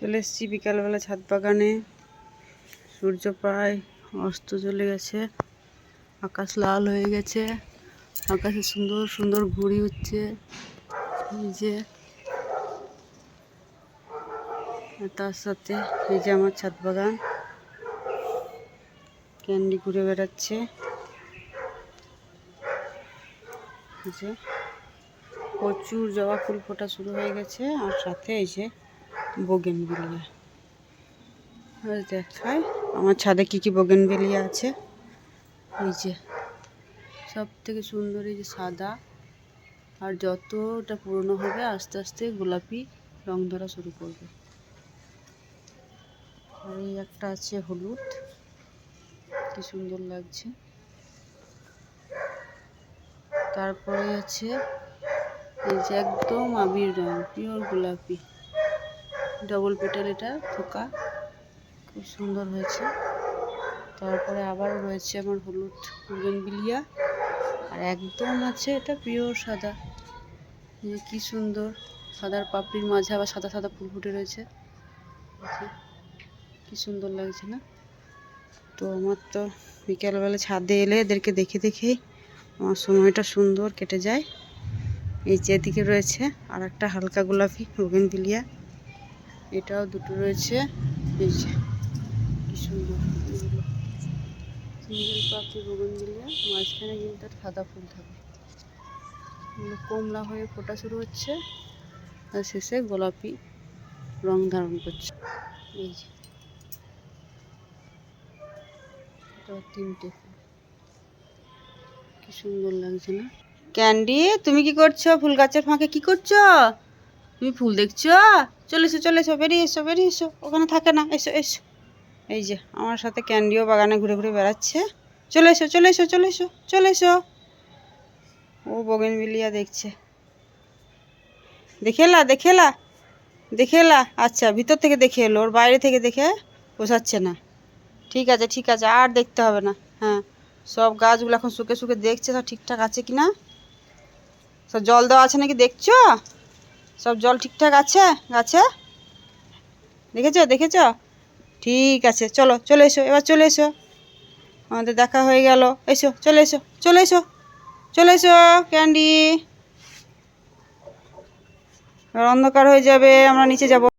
চলে এসেছি বিকালবেলা ছাদ বাগানে। সূর্য প্রায় অস্ত চলে গেছে। আকাশ লাল হয়ে গেছে। আকাশে সুন্দর সুন্দর ঘুড়ি উঠছে। এই যে। তার সাথে এই যে আমার ছাদ বাগান। ক্যান্ডি ঘুরে বেড়াচ্ছে। প্রচুর জবা ফুল ফোটা শুরু হয়ে গেছে। আর সাথে এই যে বোগেন বিলিয়া দেখায় আমার ছাদে কি কি বোগেন আছে? এই যে সব থেকে সুন্দর এই যে সাদা। আর যতটা পুরনো হবে, আস্তে আস্তে গোলাপি রং ধরা শুরু করবে। আর এই একটা আছে হলুদ। কি সুন্দর লাগছে। তারপরে আছে, এই যে একদম আবির রং পিওর গোলাপি। ডবল পেটাল এটা, থোকা। খুব সুন্দর হয়েছে। তারপরে আবার রয়েছে আমার হলুদ বিলিয়া। আর একদম আছে এটা পিওর সাদা। যে কি সুন্দর। সাদার পাপড়ির মাঝে আবার সাদা সাদা ফুল ফুটে রয়েছে। কি সুন্দর লাগছে না? তো আমার তো বিকেলবেলা ছাদে এলে এদেরকে দেখে দেখেই আমার সময়টা সুন্দর কেটে যায়। এই যে রয়েছে আর একটা হালকা গোলাপি রোগেন বিলিয়া। এটাও দুটো রয়েছে। এই যে, কি সুন্দর সিঙ্গেল পাপড়ি রোগেন বিলিয়া মাঝখানে কিন্তু সাদা ফুল থাকে কমলা হয়ে ফোটা শুরু হচ্ছে, আর শেষে গোলাপি রং ধারণ করছে। এই যে তিনটে কি সুন্দর লাগছে না? ক্যান্ডি, তুমি কি করছ? ফুল গাছের ফাঁকে কি করছ? তুমি ফুল দেখছ? চলে এসো চলে এসো, বেরিয়ে এসো বেরিয়ে এসো। ওখানে থাকে না, এসো এসো। এই যে, আমার সাথে ক্যান্ডিও বাগানে ঘুরে ঘুরে বেড়াচ্ছে। চলে এসো চলে এসো চলে এসো চলে এসো। ও বগেন মিলিয়া দেখছে। দেখে এলা দেখে এলা দেখে এলা। আচ্ছা ভিতর থেকে দেখে এলো, ওর বাইরে থেকে দেখে পোষাচ্ছে না। ঠিক আছে ঠিক আছে, আর দেখতে হবে না। হ্যাঁ সব গাছগুলো এখন শুকে শুকে দেখছে, সব ঠিকঠাক আছে কি না সব জল দেওয়া আছে নাকি, দেখছ? সব জল ঠিকঠাক আছে গাছে? দেখেছ? দেখেছ? ঠিক আছে, চলো, চলে এসো, এবার চলে এসো। আমাদের দেখা হয়ে গেল। এসো, চলে এসো চলে এসো চলে এসো, ক্যান্ডি। অন্ধকার হয়ে যাবে, আমরা নিচে যাব।